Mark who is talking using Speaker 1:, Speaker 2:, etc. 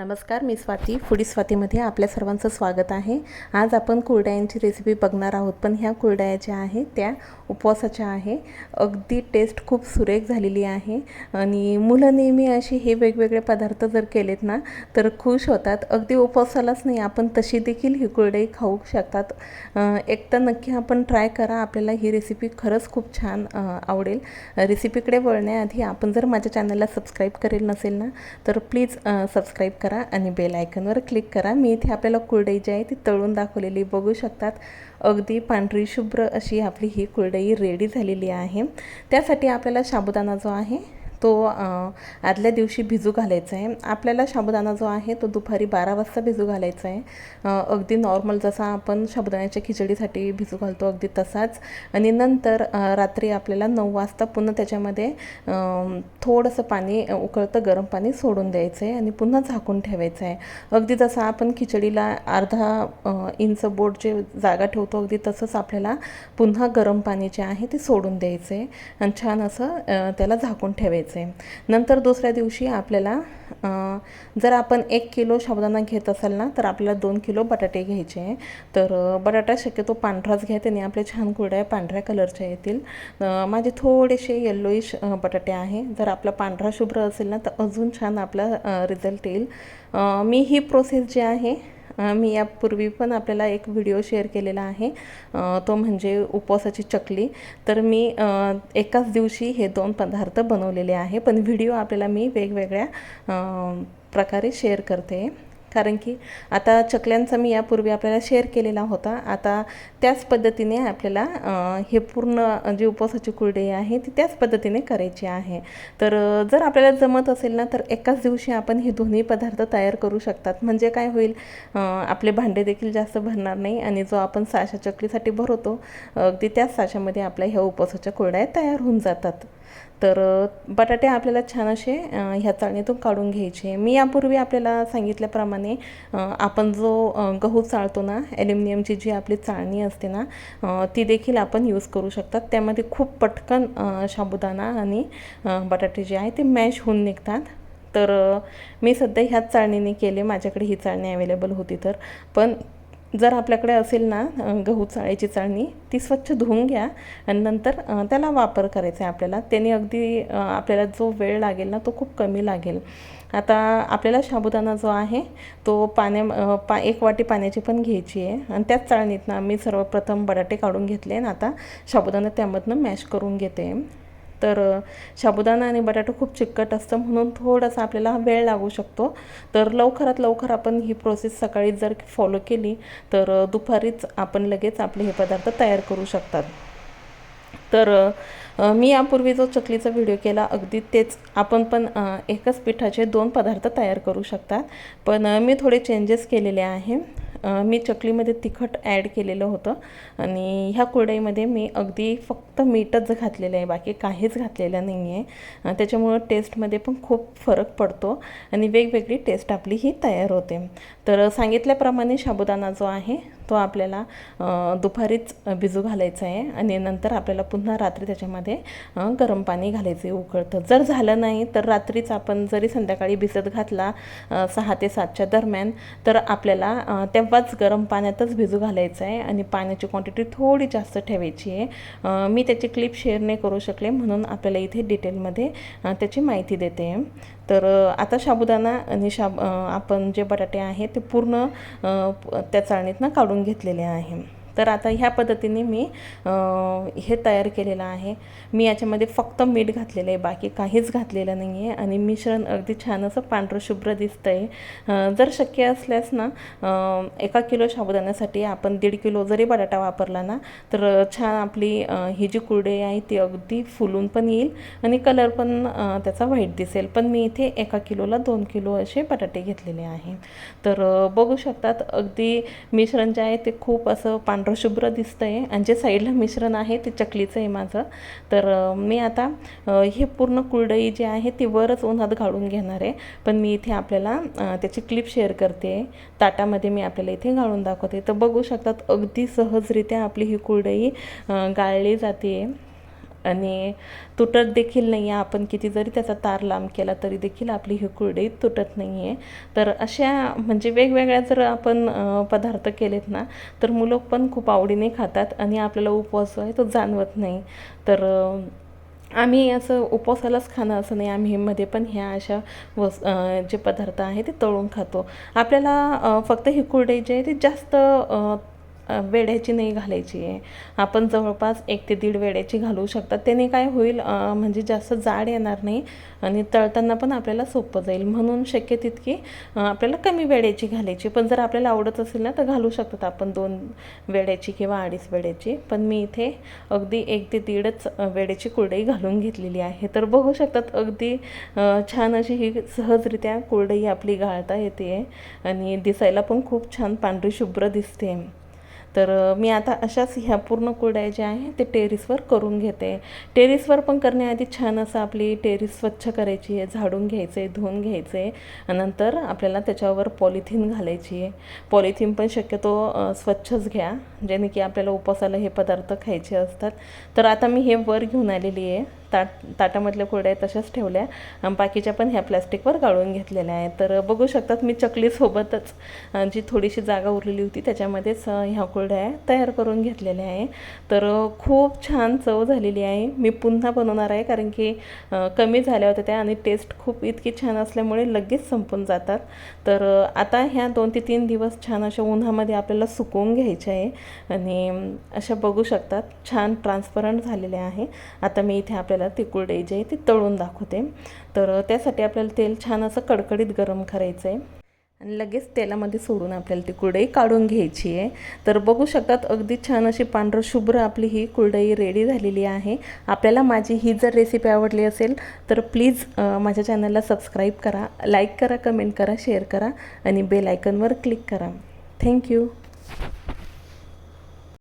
Speaker 1: नमस्कार मी स्वाती. फुडी स्वातीमध्ये आपल्या सर्वांचं स्वागत आहे. आज आपण कुरडयांची रेसिपी बघणार आहोत पण ह्या कुरडया ज्या आहेत त्या उपवासाच्या आहे. अगदी टेस्ट खूप सुरेख झालेली आहे. आणि मुलं नेहमी असे हे वेगवेगळे पदार्थ जर केलेत ना तर खुश होतात. अगदी उपवासालाच नाही आपण तशी देखील ही कुरडई खाऊ शकतात. एक एकदा नक्की आपण ट्राय करा. आपल्याला ही रेसिपी खरंच खूप छान आवडेल. रेसिपीकडे वळण्याआधी आपण जर माझ्या चॅनलला सबस्क्राईब करेल नसेल ना तर प्लीज सबस्क्राईब करा. आणि बेल आयकनवर क्लिक करा. मी इथे आपल्याला कुरडई जी आहे ती तळून दाखवलेली बघू शकतात. अगदी पांढरी शुभ्र अशी आपली ही कुरडई रेडी झालेली आहे. त्यासाठी आपल्याला साबुदाणा जो आहे तो आदल्या दिवशी भिजू घालायचा आहे आपल्याला साबुदाणा जो आहे तो दुपारी बारा वाजता भिजू घालायचा आहे अगदी नॉर्मल जसा आपण साबुदाण्याच्या खिचडीसाठी भिजू घालतो अगदी तसाच. आणि नंतर रात्री आपल्याला नऊ वाजता पुन्हा त्याच्यामध्ये थोडंसं पाणी उकळतं गरम पाणी सोडून द्यायचं आहे आणि पुन्हा झाकून ठेवायचं आहे अगदी जसं आपण खिचडीला अर्धा इंच बोट जे जागा ठेवतो अगदी तसंच आपल्याला पुन्हा गरम पाणी जे आहे ते सोडून द्यायचं आहे आणि छान असं त्याला झाकून ठेवायचं आहे नंतर दुसऱ्या दिवशी आपल्याला जर आपण एक किलो साबुदाणा घेत असाल ना तर आपल्याला दोन किलो बटाटे घ्यायचे. आहे तर बटाटा शक्यतो पांढराच घ्या त्याने आपल्या छान कुरड्या पांढऱ्या कलरच्या येतील. माझे थोडेसे येल्लोईश बटाटे आहे. जर आपला पांढरा शुभ्र असेल ना तर अजून छान आपला रिझल्ट येईल. मी ही प्रोसेस जी आहे मी यापूर्वी पण आपल्याला एक व्हिडिओ शेअर केलेला आहे. तो म्हणजे उपवासाची चकली. तर मी एकाच दिवशी हे दोन पदार्थ बनवलेले आहे. पण व्हिडिओ आपल्याला मी वेगवेगळ्या प्रकारे शेअर करते. कारण की आता चकल्यांचा मी यापूर्वी आपल्याला शेअर केलेला होता. आता त्याच पद्धतीने आपल्याला हे पूर्ण जी उपवासाची कुरडे आहे ती त्याच पद्धतीने करायची आहे. तर जर आपल्याला जमत असेल ना तर एकाच दिवशी आपण हे दोन्ही पदार्थ तयार करू शकतात. म्हणजे काय होईल आपले भांडे देखील जास्त भरणार नाही आणि जो आपण साशा चकलीसाठी भरवतो अगदी त्याच साशामध्ये आपल्या ह्या उपवासाच्या कुरड्या तयार होऊन जातात. तर बटाटे आपल्याला छान असे ह्या चाळणीतून काढून घ्यायचे. मी यापूर्वी आपल्याला सांगितल्याप्रमाणे आपण जो गहू चाळतो ना ॲल्युमिनियमची जी आपली चाळणी असते ना ती देखील आपण यूज करू शकतात. त्यामध्ये खूप पटकन साबुदाणा आणि बटाटे जे आहे ते मॅश होऊन निघतात. तर मी सध्या ह्याच चाळणीने केले. माझ्याकडे ही चाळणी अवेलेबल होती तर. पण जर आपल्याकडे असेल ना गहू चाळ्याची चाळणी ती स्वच्छ धुवून घ्या आणि नंतर त्याला वापर करायचा आहे आपल्याला. त्याने अगदी आपल्याला जो वेळ लागेल ना तो खूप कमी लागेल. आता आपल्याला साबुदाणा जो आहे तो पाण्या पा एक वाटी पाण्याची पण घ्यायची आहे. आणि त्याच चाळणीतनं आम्ही सर्वप्रथम बटाटे काढून घेतले आणि आता साबुदाणा त्यामधनं मॅश करून घेते. तर साबुदाणा आणि बटाटा खूप चिकट असतं म्हणून थोडासा आपल्याला वेळ लागू शकतो. तर लवकरात लवकर आपण ही प्रोसेस सकाळी जर फॉलो केली तर दुपारीच आपण लगेच आपले हे पदार्थ तयार करू शकतात. तर मी यापूर्वी जो चकलीचा व्हिडिओ केला अगदी तेच. आपण पण एकच पिठाचे दोन पदार्थ तयार करू शकतात पण मी थोडे चेंजेस केलेले आहे. मी चकलीमध्ये तिखट ॲड केलेलं होतं. आणि ह्या कुरडईमध्ये मी अगदी फक्त मीठच घातलेलं आहे. बाकी काहीच घातलेलं नाही आहे त्याच्यामुळं टेस्टमध्ये पण खूप फरक पडतो. आणि वेगवेगळी टेस्ट आपली ही तयार होते. तर सांगितल्याप्रमाणे साबुदाणा जो आहे तो आपल्याला दुपारीच भिजू घालायचा आहे. आणि नंतर आपल्याला पुन्हा रात्री त्याच्यामध्ये गरम पाणी घालायचं आहे उकळतं. जर झालं नाही तर रात्रीच आपण जरी संध्याकाळी भिजत घातला सहा ते सातच्या दरम्यान तर आपल्याला त्या तेव्हाच गरम पाण्यातच भिजू घालायचं आहे आणि पाण्याची क्वांटिटी थोडी जास्त ठेवायची आहे. मी त्याची क्लिप शेअर नाही करू शकले म्हणून आपल्याला इथे डिटेलमध्ये त्याची माहिती देते. तर आता साबुदाणा आणि शाब आपण जे बटाटे आहे ते पूर्ण त्या चाळणीतनं काढून घेतलेले आहे. तर आता ह्या पद्धतीने मी हे तयार केलेलं आहे. मी याच्यामध्ये फक्त मीठ घातलेलं आहे बाकी काहीच घातलेलं नाही आहे आणि मिश्रण अगदी छान असं पांढरं शुभ्र दिसतं आहे जर शक्य असल्यास ना एका किलो साबुदाण्यासाठी आपण दीड किलो जरी बटाटा वापरला ना तर छान आपली ही जी कुरडे आहे ती अगदी फुलून पण येईल आणि कलर पण त्याचा व्हाईट दिसेल. पण मी इथे एका किलोला दोन किलो असे बटाटे घेतलेले आहे. तर बघू शकतात अगदी मिश्रण जे आहे ते खूप असं पांढरं पांढरशुभ्र दिसतं आहे आणि जे साईडला मिश्रण आहे ते चकलीचं आहे माझं. तर मी आता हे पूर्ण कुरडई जी आहे ती वरच उन्हात घालून घेणार आहे. पण मी इथे आपल्याला त्याची क्लिप शेअर करते. ताटामध्ये मी आपल्याला इथे घालून दाखवते. तर बघू शकतात अगदी सहजरित्या आपली ही कुरडई गाळली जाते आणि तुटत देखील नाही आहे. आपण किती जरी त्याचा तार लांब केला तरी देखील आपली ही कुरडई तुटत नाही आहे. तर अशा म्हणजे वेगवेगळ्या जर आपण पदार्थ केलेत ना तर मुलं पण खूप आवडीने खातात आणि आपल्याला उपवास जो आहे तो जाणवत नाही. तर आम्ही असं उपवासालाच खाणं असं नाही. आम्ही मध्ये पण ह्या अशा वस जे पदार्थ आहे ते तळून खातो. आपल्याला फक्त ही कुरडई जी आहे ती जास्त वेड्याची नाही घालायची आहे. आपण जवळपास एक ते दीड वेड्याची घालू शकतात त्याने काय होईल म्हणजे जास्त जाड येणार नाही आणि तळताना पण आपल्याला सोपं जाईल. म्हणून शक्य तितकी आपल्याला कमी वेड्याची घालायची. पण जर आपल्याला आवडत असेल ना तर घालू शकतात आपण दोन वेड्याची किंवा अडीच वेड्याची. पण मी इथे अगदी एक ते दीडच वेड्याची कुरडई घालून घेतलेली आहे. तर बघू शकतात अगदी छान अशी ही सहजरित्या कुरडई आपली गाळता येते आणि दिसायला पण खूप छान पांढरी शुभ्र दिसते. तर मी आता अशाच ह्या पूर्ण कुरड्या ज्या आहे ते टेरिसवर करून घेते. टेरिसवर पण करण्याआधी छान असं आपली टेरिस स्वच्छ करायची आहे झाडून घ्यायचं आहे धुवून घ्यायचं. आहे नंतर आपल्याला त्याच्यावर पॉलिथिन घालायची आहे. पॉलिथिन पण शक्यतो स्वच्छच घ्या. जेणे की आपल्याला उपवासाला हे पदार्थ खायचे असतात. तर आता मी हे वर घेऊन आलेली आहे. ताट ताटामधल्या कुरड्या तशाच ठेवल्या. आणि बाकीच्या पण ह्या प्लॅस्टिकवर गाळून घेतलेल्या आहेत. तर बघू शकतात मी चकलीसोबतच जी थोडीशी जागा उरलेली होती त्याच्यामध्येच ह्या कुरड्या तयार करून घेतलेल्या आहे. तर खूप छान चव झालेली आहे. मी पुन्हा बनवणार आहे कारण की कमी झाल्या होत्या त्या आणि टेस्ट खूप इतकी छान असल्यामुळे लगेच संपून जातात. तर आता ह्या दोन ते तीन दिवस छान अशा उन्हामध्ये आपल्याला सुकवून घ्यायच्या आहे. आणि अशा बघू शकतात छान ट्रान्सपरंट झालेल्या आहे. आता मी इथे आपल्याला ती कुरडई जी आहे ती तळून दाखवते. तर त्यासाठी आपल्याला तेल छान असं कडकडीत गरम करायचं आहे आणि लगेच तेलामध्ये सोडून आपल्याला ती कुरडई काढून घ्यायची आहे. तर बघू शकतात अगदी छान अशी पांढरं शुभ्र आपली ही कुरडई रेडी झालेली आहे. आपल्याला माझी ही जर रेसिपी आवडली असेल तर प्लीज माझ्या चॅनलला सबस्क्राईब करा लाईक करा कमेंट करा शेअर करा आणि बेल आयकनवर क्लिक करा. Thank you